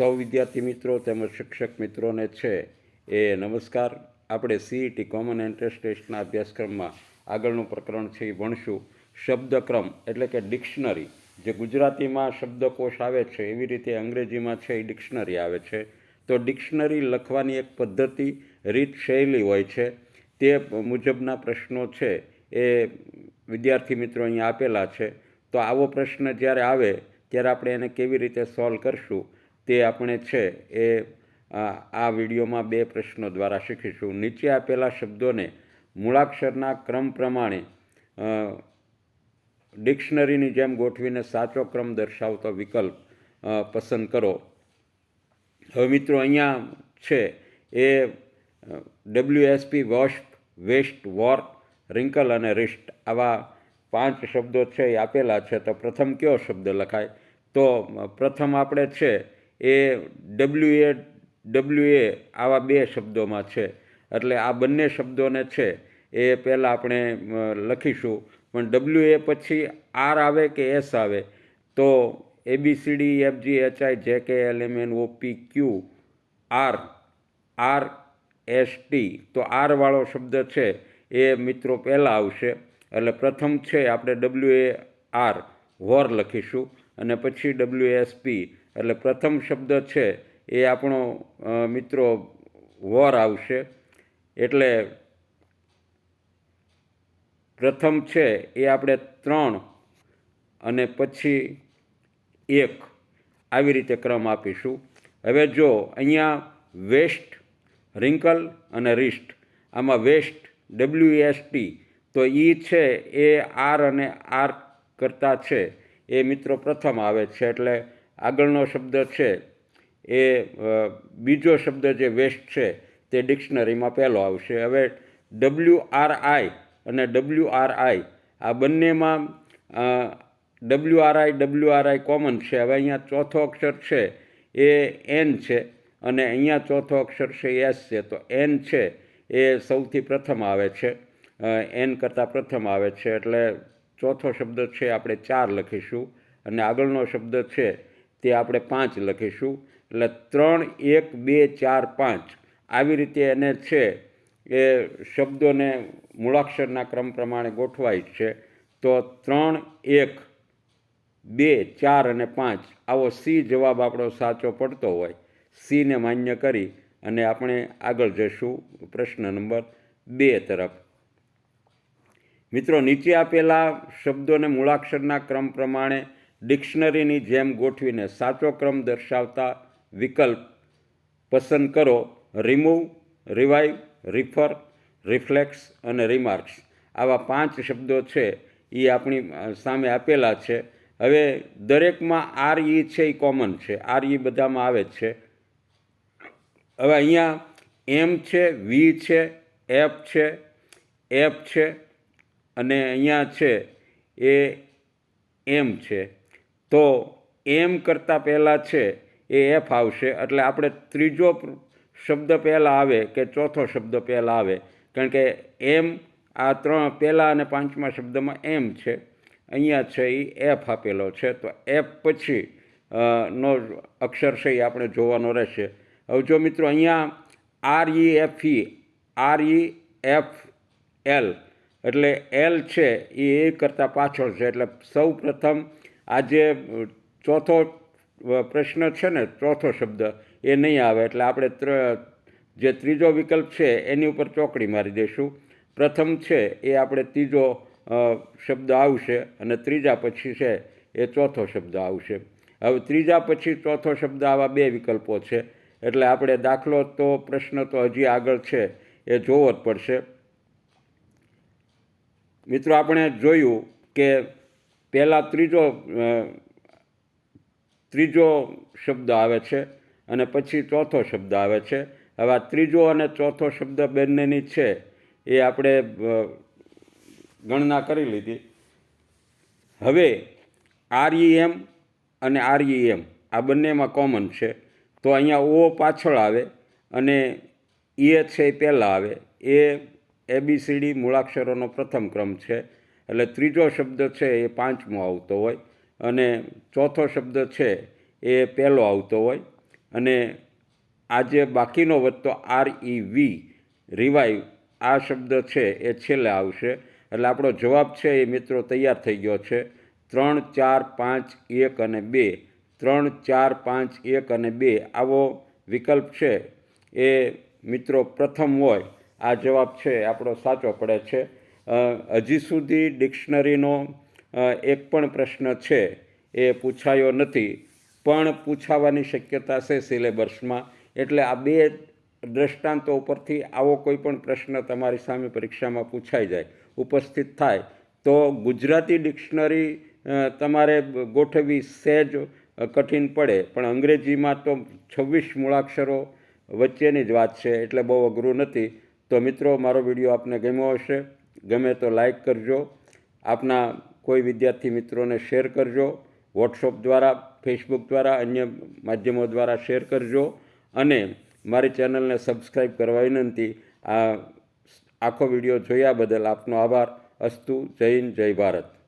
સૌ વિદ્યાર્થી મિત્રો તેમજ શિક્ષક મિત્રોને છે એ નમસ્કાર. આપણે સીઈટી કોમન એન્ટ્રન્સ ટેસ્ટના અભ્યાસક્રમમાં આગળનું પ્રકરણ છે એ ભણશું. શબ્દક્રમ એટલે કે ડિક્શનરી જે ગુજરાતીમાં શબ્દકોશ આવે છે, એવી રીતે અંગ્રેજીમાં છે એ ડિક્શનરી આવે છે. તો ડિક્શનરી લખવાની એક પદ્ધતિ, રીત શૈલી હોય છે. તે મુજબના પ્રશ્નો છે એ વિદ્યાર્થી મિત્રો અહીંયા આપેલા છે. તો આવો પ્રશ્ન જ્યારે આવે, ત્યારે આપણે એને કેવી રીતે સોલ્વ કરશું? તે આપણે છે એ, આ વિડીયોમાં બે પ્રશ્નો દ્વારા શીખીશું. નીચે આપેલા શબ્દોને મૂળાક્ષરના ક્રમ પ્રમાણે ડિક્શનરીની જેમ ગોઠવીને સાચો ક્રમ દર્શાવતો વિકલ્પ પસંદ કરો. હવે મિત્રો અહીંયા છે એ WSP wasp waist war wrinkle અને રિસ્ટ આવા પાંચ શબ્દો છે એ આપેલા છે. તો પ્રથમ કયો શબ્દ લખાય? તો પ્રથમ આપણે છે A W A W A આવા બે શબ્દોમાં છે. એટલે આ બંને શબ્દોને છે, એ પહેલાં આપણે લખીશું. પણ ડબલ્યુ એ પછી આર આવે કે એસ આવે? તો A B C D F G H I J K L M N O P Q R R S T તો આર વાળો શબ્દ છે, એ મિત્રો પહેલાં આવશે. એટલે પ્રથમ છે આપણે ડબલ્યુ એ આર વોર લખીશું. અને પછી ડબલ્યુ એસ પી એટલે પ્રથમ શબ્દ છે એ આપણો મિત્રો વોર આવશે. એટલે પ્રથમ છે એ આપણે ત્રણ અને પછી એક આવી રીતે ક્રમ આપીશું. હવે જો અહીંયા વેસ્ટ, રિંકલ અને રિસ્ટ, આમાં વેસ્ટ ડબલ્યુ એસ ટી તો એ છે એ આર અને આર કરતાં છે એ મિત્રો પ્રથમ આવે છે. એટલે આગળનો શબ્દ છે, એ બીજો શબ્દ જે વેસ્ટ છે, તે ડિક્શનરીમાં પહેલો આવશે. હવે ડબલ્યુ આર આઈ અને ડબલ્યુ આર આઈ, આ બંનેમાં W R I, W R I common છે. હવે અહીંયા ચોથો અક્ષર છે, એ એન છે અને અહીંયા ચોથો અક્ષર છે એસ છે. તો એન છે એ સૌથી પ્રથમ આવે છે એન કરતાં પ્રથમ આવે છે. એટલે ચોથો શબ્દ છે, આપણે ચાર લખીશું. અને આગળનો શબ્દ છે તે આપણે પાંચ લખીશું. એટલે ત્રણ, એક, બે, ચાર, પાંચ. આવી રીતે એને છે એ શબ્દોને મૂળાક્ષરના ક્રમ પ્રમાણે ગોઠવાય છે. તો ત્રણ, એક, બે, ચાર અને પાંચ. આવો સી જવાબ આપણો સાચો પડતો હોય. સીને માન્ય કરી અને આપણે આગળ જઈશું પ્રશ્ન નંબર બે તરફ. મિત્રો, નીચે આપેલા શબ્દોને મૂળાક્ષરના ક્રમ પ્રમાણે ડિક્શનરીની જેમ ગોઠવીને સાચો ક્રમ દર્શાવતા વિકલ્પ પસંદ કરો. રિમૂવ, રિવાઇવ, રિફર, રિફ્લેક્સ અને રિમાર્ક્સ. આવા પાંચ શબ્દો છે એ આપણી સામે આપેલા છે. હવે દરેકમાં આર ઈ છે એ કોમન છે. આર ઈ બધામાં આવે જ છે. હવે અહીંયા એમ છે, વી છે, એફ છે એફ છે અને અહીંયા છે એ એમ છે. તો એમ કરતાં પહેલાં છે એ એફ આવશે. એટલે આપણે ત્રીજો શબ્દ પહેલાં આવે કે ચોથો શબ્દ પહેલાં આવે. કારણ કે એમ આ ત્રણ પહેલાં અને પાંચમા શબ્દમાં એમ છે. અહીંયા છે એ એફ આપેલો છે. તો એફ પછી નો અક્ષર છે એ આપણે જોવાનો રહેશે. હવે જો મિત્રો અહીંયા R E F E R E F L એટલે એલ છે એ એ કરતાં પાછળ છે. એટલે સૌ પ્રથમ આ જે ચોથો પ્રશ્ન છે ને, ચોથો શબ્દ, એ નહીં આવે. એટલે આપણે જે ત્રીજો વિકલ્પ છે, એની ઉપર ચોકડી મારી દઈશું. પ્રથમ છે, એ આપણે ત્રીજો શબ્દ આવશે અને ત્રીજા પછી છે, એ ચોથો શબ્દ આવશે. હવે ત્રીજા પછી ચોથો શબ્દ આવા બે વિકલ્પો છે. એટલે આપણે દાખલો તો, પ્રશ્ન તો હજી આગળ છે, એ જોવો જ પડશે. મિત્રો, આપણે જોયું કે પહેલાં ત્રીજો ત્રીજો શબ્દ આવે છે અને પછી ચોથો શબ્દ આવે છે. હવે આ ત્રીજો અને ચોથો શબ્દ બંનેની છે એ આપણે ગણના કરી લીધી. હવે આરઈએમ અને આરઈએમ આ બંનેમાં કોમન છે. તો અહીંયા ઓ પાછળ આવે અને એ છે એ પહેલાં આવે. એ એબીસીડી મૂળાક્ષરોનો પ્રથમ ક્રમ છે. એટલે ત્રીજો શબ્દ છે એ પાંચમો આવતો હોય અને ચોથો શબ્દ છે એ પહેલો આવતો હોય અને આ જે બાકીનો વધતો આર ઈ વી રિવાઈવ આ શબ્દ છે એ છેલ્લે આવશે. એટલે આપણો જવાબ છે એ મિત્રો તૈયાર થઈ ગયો છે. ત્રણ, ચાર, પાંચ, એક અને બે. ત્રણ, ચાર, પાંચ, એક અને બે. આવો વિકલ્પ છે એ મિત્રો પ્રથમ હોય. આ જવાબ છે આપણો સાચો પડે છે. હજી સુધી ડિક્શનરીનો એક પણ પ્રશ્ન છે, એ પૂછાયો નથી. પણ પૂછાવાની શક્યતા છે સિલેબસમાં. એટલે આ બે દ્રષ્ટાંતો ઉપરથી આવો કોઈ પણ પ્રશ્ન તમારી સામે પરીક્ષામાં પૂછાઈ જાય, ઉપસ્થિત થાય, તો ગુજરાતી ડિક્શનરી તમારે ગોઠવી સહેજ કઠિન પડે. પણ અંગ્રેજીમાં તો છવ્વીસ મૂળાક્ષરો વચ્ચેની જ વાત છે, એટલે બહુ અઘરું નથી. તો મિત્રો, મારો વીડિયો આપને ગમ્યો હશે. ગમે તો લાઈક કરજો. આપના કોઈ વિદ્યાર્થી મિત્રોને શેર કરજો. વોટ્સઅપ દ્વારા, ફેસબુક દ્વારા, અન્ય માધ્યમો દ્વારા શેર કરજો. અને મારી ચેનલને સબસ્ક્રાઈબ કરવા વિનંતી. આ આખો વીડિયો જોયા બદલ આપનો આભાર. અસ્તુ હિન્દ, જય ભારત.